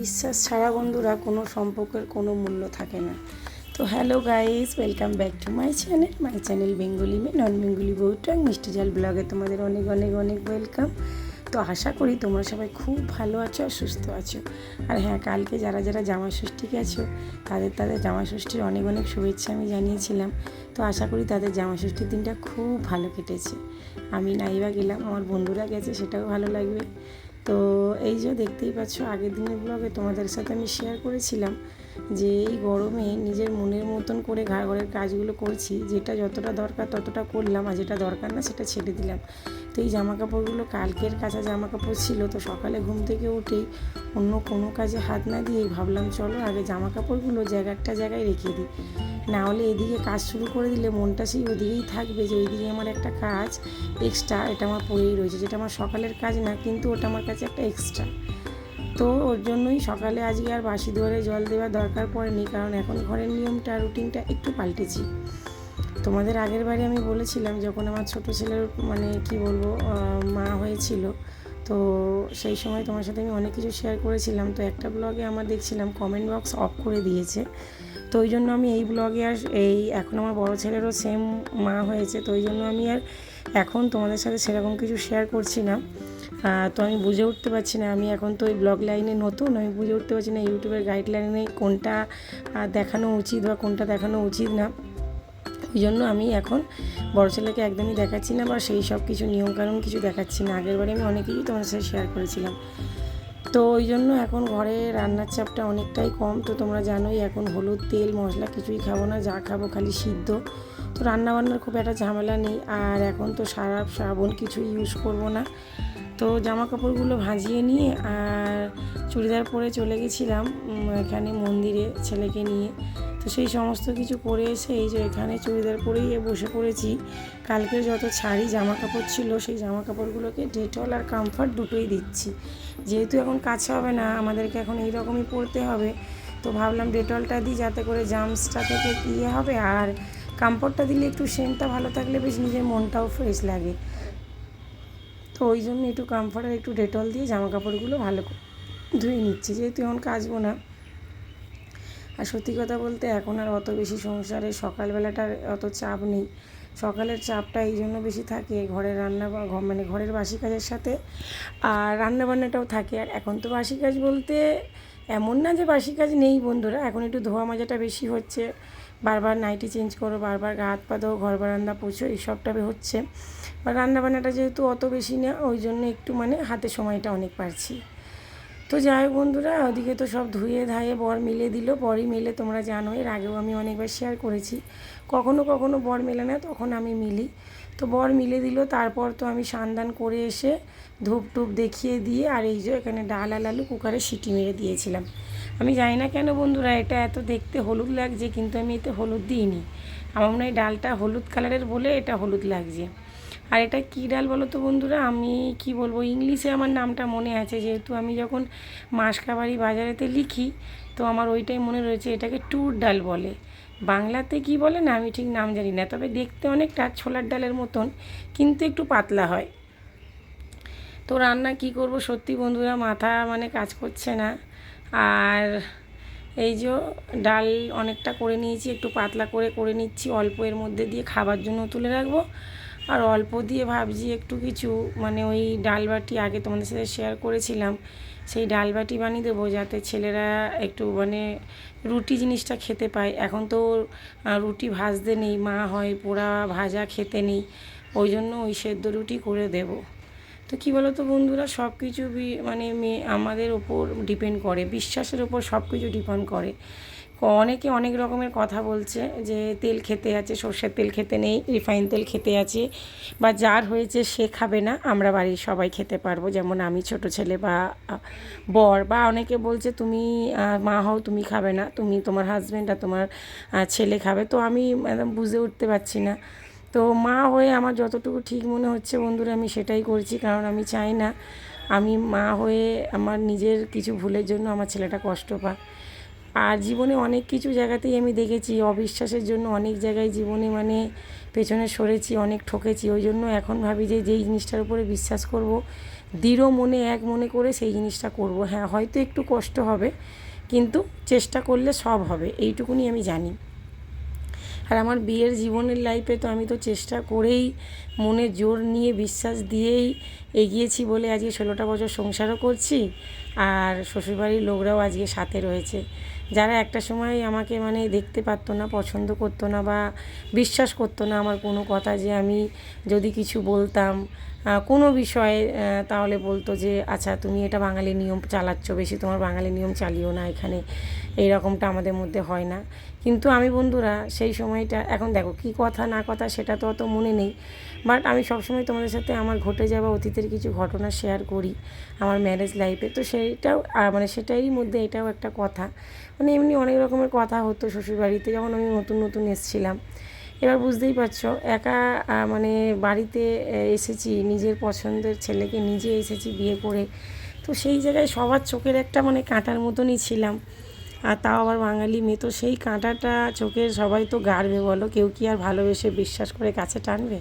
বিশ্বাস ছাড়া বন্ধুরা কোনো সম্পর্কের কোনো মূল্য থাকে না। তো hello guys welcome back to my channel my channel Bengali May non Bengali বউটাং মিষ্টি জল ব্লগে তোমাদের অনেক অনেক অনেক ওয়েলকাম তো আশা করি তোমরা সবাই খুব ভালো আছো আর সুস্থ আছো। আর হ্যাঁ কালকে যারা যারা জামা ষষ্ঠী গেছো, তাদের তাদের জামা ষষ্ঠীর অনেক অনেক শুভেচ্ছা আমি জানিয়েছিলাম। তো আশা করি তাদের জামা ষষ্ঠীর দিনটা খুব ভালো কেটেছে। আমি নাইবা গেলাম, আমার বন্ধুরা গেছে, সেটাও ভালো লাগবে। তো এই যে দেখতেই পাচ্ছ আগের দিনের ব্লগে তোমাদের সাথে আমি শেয়ার করেছিলাম। যে এই গরমে নিজের মনের মতন করে ঘর ঘরের কাজগুলো করছি, যেটা যতটা দরকার ততটা করলাম আর যেটা দরকার না সেটা ছেড়ে দিলাম। তো এই জামা কাপড়গুলো কালকের কাঁচা জামা কাপড় ছিল, তো সকালে ঘুম থেকে উঠেই অন্য কোনো কাজে হাত না দিয়েই ভাবলাম, চলো আগে জামা কাপড়গুলো জায়গাটা জায়গায় রেখে দিই। না হলে এদিকে কাজ শুরু করে দিলে মনটা সেই ওদিকেই থাকবে যে ওইদিকে আমার একটা কাজ এক্সট্রা এটা আমার পড়েই রয়েছে, যেটা আমার সকালের কাজ না, কিন্তু ওটা আমার কাছে একটা এক্সট্রা তো ওর জন্যই সকালে আজকে আর বাসি দুয়ারে জল দেওয়ার দরকার পড়েনি, কারণ এখন ঘরের নিয়মটা, রুটিনটা একটু পাল্টেছি। তোমাদের আগের বারে আমি বলেছিলাম, যখন আমার ছোট ছেলের মানে কি বলব মা হয়েছিল, তো সেই সময় তোমার সাথে আমি অনেক কিছু শেয়ার করেছিলাম। তো একটা ব্লগে আমার দেখছিলাম কমেন্ট বক্স অফ করে দিয়েছে। তো ওই জন্য আমি এই ব্লগে আর এই, এখন আমার বড় ছেলেরও সেম মা হয়েছে, তো ওই জন্য আমি আর এখন তোমাদের সাথে সেরকম কিছু শেয়ার করছি না। তো আমি বুঝে উঠতে পারছি না। আমি এখন তো ওই ব্লগ লাইনে নতুন, আমি বুঝে উঠতে পারছি না ইউটিউবের গাইডলাইনে কোনটা দেখানো উচিত বা কোনটা দেখানো উচিত না। ওই জন্য আমি এখন বড় ছেলেকে একদমই দেখাচ্ছি না বা সেই সব কিছু, নিয়মকানুন কিছু দেখাচ্ছি না। আগের বারে আমি অনেক কিছুই তোমার সাথে শেয়ার করেছিলাম। তো ওই জন্য এখন ঘরে রান্নার চাপটা অনেকটাই কম। তো তোমরা জানোই এখন হলুদ তেল, মশলা কিছুই খাব না, যা খাব খালি সিদ্ধ। তো রান্না বান্নার খুব একটা ঝামেলা নেই। আর এখন তো সারাপ সাবন কিছু ইউজ করব না। তো জামা কাপড়গুলো ভাজিয়ে নিয়ে আর চুড়িদার পরে চলে গেছিলাম এখানে মন্দিরে ছেলেকে নিয়ে। তো সেই সমস্ত কিছু করে এসে এই যে এখানে চুড়িদার পরেই বসে পড়েছি। কালকে যত ছাড়ি জামা কাপড় ছিল, সেই জামা কাপড়গুলোকে ডেটল আর কমফর্ট দুটোই দিচ্ছি। যেহেতু এখন কাছে হবে না, আমাদেরকে এখন এই রকমই পড়তে হবে। তো ভাবলাম ডেটলটা দিই যাতে করে জামসটা থেকে ইয়ে হবে আর কমফর্টটা দিলে একটু সেন্টটা ভালো থাকলে বেশ নিজের মনটাও ফ্রেশ লাগে। তো ওই জন্য একটু কমফর্ট একটু ডেটল দিয়ে জামা কাপড়গুলো ভালো করে ধুয়ে নিচ্ছি। যেহেতু এখন কাচবো না। আর সত্যি কথা বলতে এখন আর অত বেশি সংসারে সকালবেলাটার অত চাপ নেই। সকালের চাপটা এই জন্য বেশি থাকে ঘরের রান্না মানে ঘরের বাসি কাজের সাথে। আর রান্নাবান্নাটাও থাকে। আর এখন তো বাসি কাজ বলতে এমন না যে বাসি কাজ নেই বন্ধুরা। এখন একটু ধোয়া মাজাটা বেশি হচ্ছে। বারবার নাইটি চেঞ্জ করো, বারবার গা হাত পা ধো ঘর বারান্দা পোছো, এইসবটা হচ্ছে। বা রান্না বান্নাটা যেহেতু অত বেশি না, ওই জন্য একটু মানে হাতে সময়টা অনেক পারছি। তো যাই হোক বন্ধুরা, ওদিকে তো সব ধুয়ে ধায়ে বর মিলে দিল। বরই মেলে, তোমরা জানো, এর আগেও আমি অনেকবার শেয়ার করেছি। কখনো কখনো বর মেলে না, তখন আমি মিলি। তো বর মিলে দিল, তারপর তো আমি সান্দান করে এসে ধূপ টুপ দেখিয়ে দিয়ে আর এই যে এখানে ডাল আর আলু কুকারে সিটি মেরে দিয়েছিলাম। আমি জানি না কেন বন্ধুরা, এটা এত দেখতে হলুদ লাগছে, কিন্তু আমি এতে হলুদ দিইনি। আমার মনে হয় ডালটা হলুদ কালারের বলে এটা হলুদ লাগছে। আর এটা কী ডাল বলো তো বন্ধুরা, আমি কি বলব, ইংলিশে আমার নামটা মনে আছে, যেহেতু আমি যখন মাসকাবাড়ি বাজারেতে লিখি, তো আমার ওইটাই মনে রয়েছে, এটাকে টুর ডাল বলে। বাংলাতে কি বলে না, আমি ঠিক নাম জানি না, তবে দেখতে অনেকটা ছোলার ডালের মতন, কিন্তু একটু পাতলা হয়। তো রান্না কি করব সত্যি বন্ধুরা, মাথা মানে কাজ করছে না। আর এই যে ডাল অনেকটা করে নিয়েছি, একটু পাতলা করে করে নিচ্ছি। অল্প এর মধ্যে দিয়ে খাবার জন্য তুলে রাখব। আর অল্প দিয়ে ভাবছি একটু কিছু মানে ওই ডাল বাটি আগে তোমাদের সাথে শেয়ার করেছিলাম। সেই ডাল বাটি বানিয়ে দেবো যাতে ছেলেরা একটু মানে রুটি জিনিসটা খেতে পায়। এখন তো রুটি ভাজতে নেই, মা হয় পোড়া ভাজা খেতে নেই। ওই জন্য ওই সেদ্ধ রুটি করে দেবো। তো কী বলো তো বন্ধুরা সব কিছু মানে মেয়ে আমাদের ওপর ডিপেন্ড করে, বিশ্বাসের ওপর সব কিছু ডিপেন্ড করে অনেকে অনেক রকমের কথা বলছে যে, তেল খেতে আছে, সর্ষের তেল খেতে নেই রিফাইন তেল খেতে আছে, বা যার হয়েছে সে খাবে না, আমরা বাড়ির সবাই খেতে পারব। যেমন আমি ছোট ছেলে বা বর, বা অনেকে বলছে তুমি মা হও, তুমি খাবে না, তুমি তোমার হাজব্যান্ড আর তোমার ছেলে খাবে। তো আমি একদম বুঝে উঠতে পারছি না। তো মা হয়ে আমার যতটুকু ঠিক মনে হচ্ছে বন্ধুরা, আমি সেটাই করছি, কারণ আমি চাই না আমি মা হয়ে আমার নিজের কিছু ভুলের জন্য আমার ছেলেটা কষ্ট পাক। আর জীবনে অনেক কিছু জায়গাতেই আমি দেখেছি, অবিশ্বাসের জন্য অনেক জায়গায় জীবনে মানে পেছনে সরেছি, অনেক ঠকেছি, ওই জন্য এখন ভাবি যে যেই জিনিসটার উপরে বিশ্বাস করব, দৃঢ় মনে, এক মনে করে সেই জিনিসটা করব। হ্যাঁ হয়তো একটু কষ্ট হবে, কিন্তু চেষ্টা করলে সব হবে, এইটুকুনি আমি জানি। আর আমার বিয়ের জীবনের লাইফে তো আমি তো চেষ্টা করেই মনে জোর নিয়ে, বিশ্বাস দিয়েই এগিয়েছি বলে আজকে ষোলোটা বছর সংসারও করছি আর শ্বশুরবাড়ির লোকরাও আজকে সাথে রয়েছে। যারা একটা সময় আমাকে মানে দেখতে পারতো না, পছন্দ করতো না বা বিশ্বাস করতো না আমার কোনো কথা যে আমি যদি কিছু বলতাম কোনো বিষয়ে তাহলে বলতো যে আচ্ছা তুমি এটা বাঙালি নিয়ম চালাচ্ছ, বেশি তোমার বাঙালি নিয়ম চালিও না এখানে। এই রকমটা আমাদের মধ্যে হয় না। কিন্তু আমি বন্ধুরা, সেই সময়টা, এখন দেখো কি কথা না কথা সেটা তো অত মনে নেই। বাট আমি সবসময় তোমাদের সাথে আমার ঘটে যাওয়া অতীতের কিছু ঘটনা শেয়ার করি, আমার ম্যারেজ লাইফে তো সেইটাও মানে সেটারই মধ্যে এটাও একটা কথা। মানে এমনি অনেক রকমের কথা হতো শ্বশুরবাড়িতে যখন আমি নতুন নতুন এসেছিলাম। এবার বুঝতেই পারছ, একা মানে বাড়িতে এসেছি, নিজের পছন্দের ছেলেকে নিজে এসেছি বিয়ে করে। তো সেই জায়গায় সবার চোখের একটা মানে কাঁটার মতনই ছিলাম। আর তাও আবার বাঙালি মেয়ে, তো সেই কাঁটাটা চোখের সবাই তো গাড়বে বলো, কেউ কি আর ভালোবেসে বিশ্বাস করে কাছে টানবে?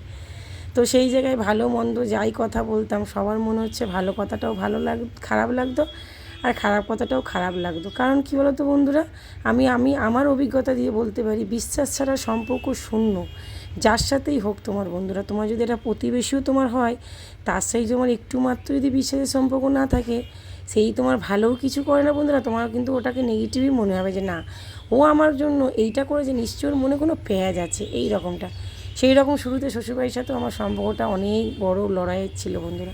তো সেই জায়গায় ভালো মন্দ যাই কথা বলতাম, সবার মনে হচ্ছে ভালো কথাটাও ভালো লাগ, খারাপ লাগতো। আর খারাপ কথাটাও খারাপ লাগতো। কারণ কী বলতো বন্ধুরা? আমি আমি আমার অভিজ্ঞতা দিয়ে বলতে পারি, বিশ্বাস ছাড়া সম্পর্ক শূন্য। যার সাথেই হোক তোমার বন্ধুরা, তোমার যদি এটা প্রতিবেশীও তোমার হয়, তার সাথে তোমার একটু মাত্র যদি বিশ্বাসের সম্পর্ক না থাকে, সেই তোমার ভালোও কিছু করে না বন্ধুরা। তোমার কিন্তু ওটাকে নেগেটিভই মনে হবে যে, না, ও আমার জন্য এইটা করে যে নিশ্চয় মনে কোনো পেঁয়াজ আছে। এই রকমটা। সেই রকম শুরুতে শ্বশুরবাড়ির সাথেও আমার সম্পর্কটা অনেক বড় লড়াইয়ের ছিল বন্ধুরা।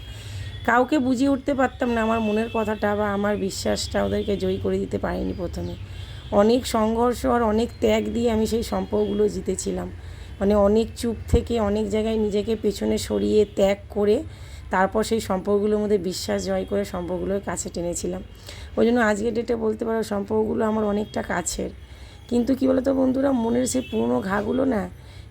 কাউকে বুঝিয়ে উঠতে পারতাম না আমার মনের কথাটা বা আমার বিশ্বাসটা ওদেরকে জয়ী করে দিতে পারিনি প্রথমে। অনেক সংঘর্ষ আর অনেক ত্যাগ দিয়ে আমি সেই সম্পর্কগুলো জিতেছিলাম। মানে অনেক চুপ থেকে অনেক জায়গায় নিজেকে পেছনে সরিয়ে ত্যাগ করে তারপর সেই সম্পর্কগুলোর মধ্যে বিশ্বাস জয় করে সম্পর্কগুলোর কাছে টেনেছিলাম। ওই জন্য আজকের ডেটে বলতে পারো সম্পর্কগুলো আমার অনেকটা কাছের। কিন্তু কী বলতো বন্ধুরা, মনের সেই পুরনো ঘাগুলো না,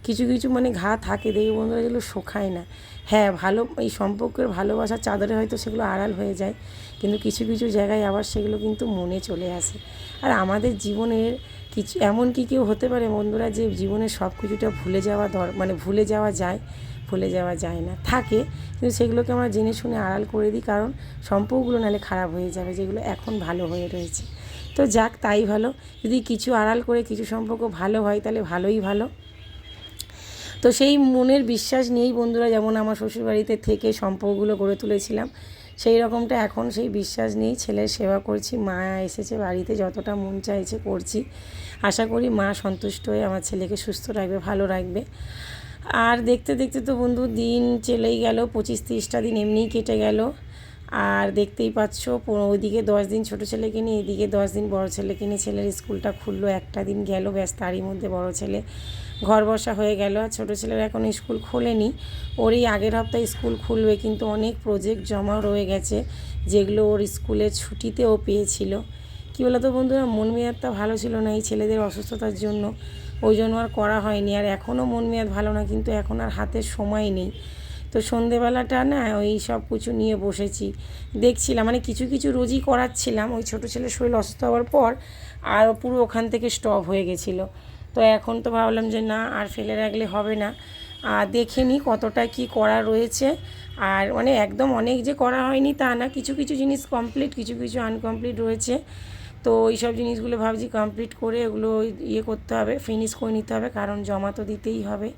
কিছু কিছু মানে ঘা থাকে দেখি বন্ধুরা যেগুলো শোখায় না। হ্যাঁ ভালো, এই সম্পর্কের ভালোবাসার চাদরে হয়তো সেগুলো আড়াল হয়ে যায়, কিন্তু কিছু কিছু জায়গায় আবার সেগুলো কিন্তু মনে চলে আসে। আর আমাদের জীবনের কিছু, এমন কি কেউ হতে পারে বন্ধুরা যে জীবনের সব কিছুটা ভুলে যাওয়া দর মানে ভুলে যাওয়া যায়, ভুলে যাওয়া যায় না। থাকে, কিন্তু সেগুলোকে আমরা জেনে শুনে আড়াল করে দিই, কারণ সম্পর্কগুলো নাহলে খারাপ হয়ে যাবে, যেগুলো এখন ভালো হয়ে রয়েছে। তো যাক, তাই ভালো। যদি কিছু আড়াল করে কিছু সম্পর্ক ভালো হয়, তাহলে ভালোই ভালো। তো সেই মনের বিশ্বাস নিয়েই বন্ধুরা যেমন আমার শ্বশুরবাড়িতে থেকে সম্পর্কগুলো গড়ে তুলেছিলাম, সেই রকমটা এখন সেই বিশ্বাস নিয়েই ছেলের সেবা করছি, মা এসেছে বাড়িতে যতটা মন চাইছে করছি। আশা করি মা সন্তুষ্ট হয়ে আমার ছেলেকে সুস্থ রাখবে, ভালো রাখবে। আর দেখতে দেখতে তো বন্ধু দিন চলেই গেল, পঁচিশ তিরিশটা দিন এমনিই কেটে গেল। আর দেখতেই পাচ্ছ ওইদিকে দশ দিন ছোটো ছেলেকে নিয়ে এদিকে দশ দিন বড় ছেলেকে নিয়ে ছেলের স্কুলটা খুললো, একটা দিন গেল, ব্যাস তারই মধ্যে বড় ছেলে ঘর বসা হয়ে গেল। আর ছোটো ছেলের এখন স্কুল খোলেনি ওর এই আগের হপ্তাহে স্কুল খুলবে, কিন্তু অনেক প্রজেক্ট জমা রয়ে গেছে, যেগুলো ওর স্কুলের ছুটিতে ও পেয়েছিল। কী বলতো বন্ধুরা, মন মেয়াদটা ভালো ছিল না এই ছেলেদের অসুস্থতার জন্য, ওই জন্য আর করা হয়নি। আর এখনও মন মেয়াদ ভালো না, কিন্তু এখন আর হাতের সময় নেই। তো সন্ধেবেলাটা না ওই সব কিছু নিয়ে বসেছি। দেখছিলাম মানে কিছু কিছু রোজই করাচ্ছিলাম। ওই ছোটো ছেলের শরীর অসুস্থ হওয়ার পর আর পুরো ওখান থেকে স্টপ হয়ে গেছিল। তো এখন তো ভাবলাম যে না, আর ফেলে রাখলে হবে না। আর দেখে নিই কতটা কি করা রয়েছে। আর মানে একদম অনেক যে করা হয়নি তা না, কিছু কিছু জিনিস কমপ্লিট কিছু কিছু আনকমপ্লিট রয়েছে। তো এইসব জিনিসগুলো ভাবছি কমপ্লিট করে ওগুলো ইয়ে করতে হবে ফিনিশ করে নিতে হবে, কারণ জমা তো দিতেই হবে।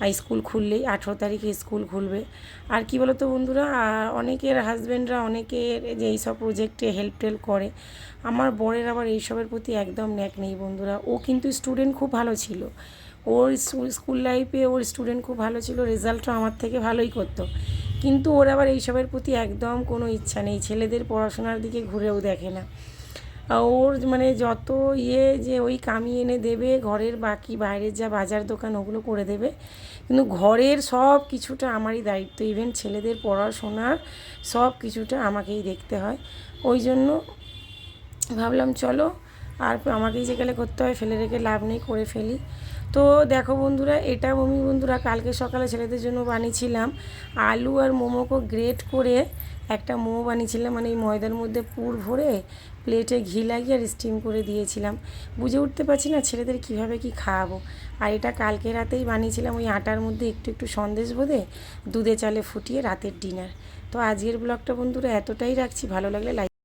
আর স্কুল খুললেই আঠেরো তারিখে স্কুল খুলবে। আর কি বলতো বন্ধুরা অনেকের হাজব্যান্ডরা অনেকের যে এইসব প্রজেক্টে হেল্প টেল্প করে। আমার বরের আবার এইসবের প্রতি একদম ন্যাক নেই বন্ধুরা। ও কিন্তু স্টুডেন্ট খুব ভালো ছিল। ওর স্কুল লাইফে ওর স্টুডেন্ট খুব ভালো ছিল রেজাল্টও আমার থেকে ভালোই করতো। কিন্তু ওর আবার এইসবের প্রতি একদম কোনো ইচ্ছা নেই। ছেলেদের পড়াশোনার দিকে ঘুরেও দেখে না। ওর মানে যত ইয়ে যে ওই কামিয়ে এনে দেবে, ঘরের বাকি বাইরের যা বাজার দোকান ওগুলো করে দেবে। কিন্তু ঘরের সব কিছুটা আমারই দায়িত্ব। ইভেন ছেলেদের পড়াশোনার সব কিছুটা আমাকেই দেখতে হয়। ওই জন্য ভাবলাম, চলো, আর আমাকেই যেখানে করতে হয়, ফেলে রেখে লাভ নেই, করে ফেলি। তো দেখো বন্ধুরা, এটা আমি বন্ধুরা, কালকে সকালে ছেলেদের জন্য বানিয়েছিলাম। আলু আর মোমোকে গ্রেট করে একটা মোমো বানিয়েছিলাম মানে এই ময়দার মধ্যে পুর ভরে প্লেটে ঘি লাগিয়ে আর স্টিম করে দিয়েছিলাম। বুঝে উঠতে পারছি না ছেলেদের কীভাবে কি খাওয়াবো। আর এটা কালকে রাতেই বানিয়েছিলাম, ওই আটার মধ্যে একটু একটু সন্দেশ বোধে দুধে চালে ফুটিয়ে রাতের ডিনার তো আজকের ব্লগটা বন্ধুরা এতটাই রাখছি, ভালো লাগলে লাইক